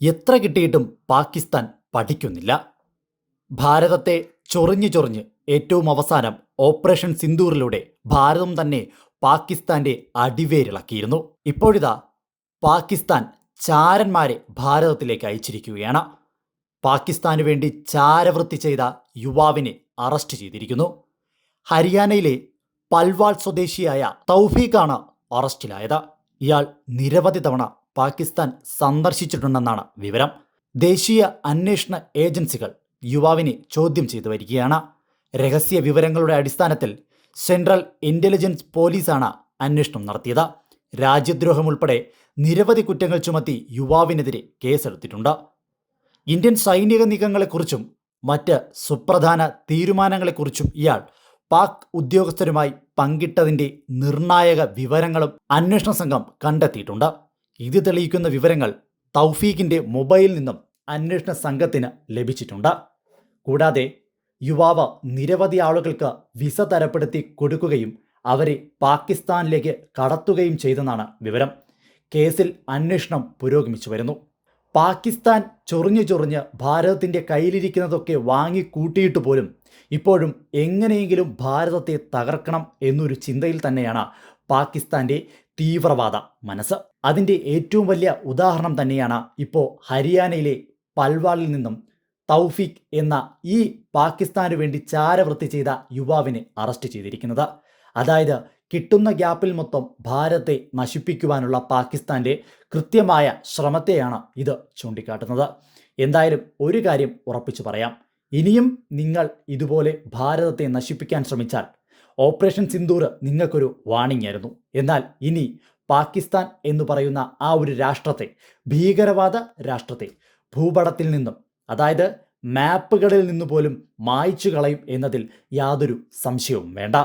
എത്ര കിട്ടിയിട്ടും പാകിസ്ഥാൻ പഠിക്കുന്നില്ല. ഭാരതത്തെ ചൊറിഞ്ഞു ചൊറിഞ്ഞ് ഏറ്റവും അവസാനം ഓപ്പറേഷൻ സിന്ദൂറിലൂടെ ഭാരതം തന്നെ പാകിസ്ഥാന്റെ അടിവേരിളക്കിയിരുന്നു. ഇപ്പോഴിതാ പാകിസ്ഥാൻ ചാരന്മാരെ ഭാരതത്തിലേക്ക് അയച്ചിരിക്കുകയാണ്. പാകിസ്ഥാനു വേണ്ടി ചാരവൃത്തി ചെയ്ത യുവാവിനെ അറസ്റ്റ് ചെയ്തിരിക്കുന്നു. ഹരിയാനയിലെ പൽവാൾ സ്വദേശിയായ തൗഫീഖാണ് അറസ്റ്റിലായത്. ഇയാൾ നിരവധി തവണ പാകിസ്ഥാൻ സന്ദർശിച്ചിട്ടുണ്ടെന്നാണ് വിവരം. ദേശീയ അന്വേഷണ ഏജൻസികൾ യുവാവിനെ ചോദ്യം ചെയ്തു വരികയാണ്. രഹസ്യ വിവരങ്ങളുടെ അടിസ്ഥാനത്തിൽ സെൻട്രൽ ഇന്റലിജൻസ് പോലീസാണ് അന്വേഷണം നടത്തിയത്. രാജ്യദ്രോഹം ഉൾപ്പെടെ നിരവധി കുറ്റങ്ങൾ ചുമത്തി യുവാവിനെതിരെ കേസെടുത്തിട്ടുണ്ട്. ഇന്ത്യൻ സൈനിക നീക്കങ്ങളെക്കുറിച്ചും മറ്റ് സുപ്രധാന തീരുമാനങ്ങളെക്കുറിച്ചും ഇയാൾ പാക് ഉദ്യോഗസ്ഥരുമായി പങ്കിട്ടതിന്റെ നിർണായക വിവരങ്ങളും അന്വേഷണ സംഘം കണ്ടെത്തിയിട്ടുണ്ട്. ഇത് തെളിയിക്കുന്ന വിവരങ്ങൾ തൗഫീഖിന്റെ മൊബൈലിൽ നിന്നും അന്വേഷണ സംഘത്തിന് ലഭിച്ചിട്ടുണ്ട്. കൂടാതെ യുവാവ് നിരവധി ആളുകൾക്ക് വിസ തരപ്പെടുത്തി കൊടുക്കുകയും അവരെ പാകിസ്ഥാനിലേക്ക് കടത്തുകയും ചെയ്തെന്നാണ് വിവരം. കേസിൽ അന്വേഷണം പുരോഗമിച്ചു വരുന്നു. പാകിസ്ഥാൻ ചൊറിഞ്ഞു ചൊറിഞ്ഞ് ഭാരതത്തിന്റെ കയ്യിലിരിക്കുന്നതൊക്കെ വാങ്ങി കൂട്ടിയിട്ട് പോലും ഇപ്പോഴും എങ്ങനെയെങ്കിലും ഭാരതത്തെ തകർക്കണം എന്നൊരു ചിന്തയിൽ തന്നെയാണ് പാകിസ്ഥാന്റെ തീവ്രവാദ മനസ്സ്. അതിന്റെ ഏറ്റവും വലിയ ഉദാഹരണം തന്നെയാണ് ഇപ്പോൾ ഹരിയാനയിലെ പൽവാളിൽ നിന്നും തൗഫീഖ് എന്ന ഈ പാകിസ്ഥാനു വേണ്ടി ചാരവൃത്തി ചെയ്ത യുവാവിനെ അറസ്റ്റ് ചെയ്തിരിക്കുന്നത്. അതായത് കിട്ടുന്ന ഗ്യാപ്പിൽ മൊത്തം ഭാരത്തെ നശിപ്പിക്കുവാനുള്ള പാകിസ്ഥാന്റെ കൃത്യമായ ശ്രമത്തെയാണ് ഇത് ചൂണ്ടിക്കാട്ടുന്നത്. എന്തായാലും ഒരു കാര്യം ഉറപ്പിച്ചു പറയാം. ഇനിയും നിങ്ങൾ ഇതുപോലെ ഭാരതത്തെ നശിപ്പിക്കാൻ ശ്രമിച്ചാൽ ഓപ്പറേഷൻ സിന്ദൂർ നിങ്ങൾക്കൊരു വാണിംഗ് ആയിരുന്നു. എന്നാൽ ഇനി പാകിസ്ഥാൻ എന്ന് പറയുന്ന ആ ഒരു രാഷ്ട്രത്തെ ഭീകരവാദ രാഷ്ട്രത്തെ ഭൂപടത്തിൽ നിന്നും അതായത് മാപ്പുകളിൽ നിന്ന് പോലും മായ്ച്ചു കളയും എന്നതിൽ യാതൊരു സംശയവും വേണ്ട.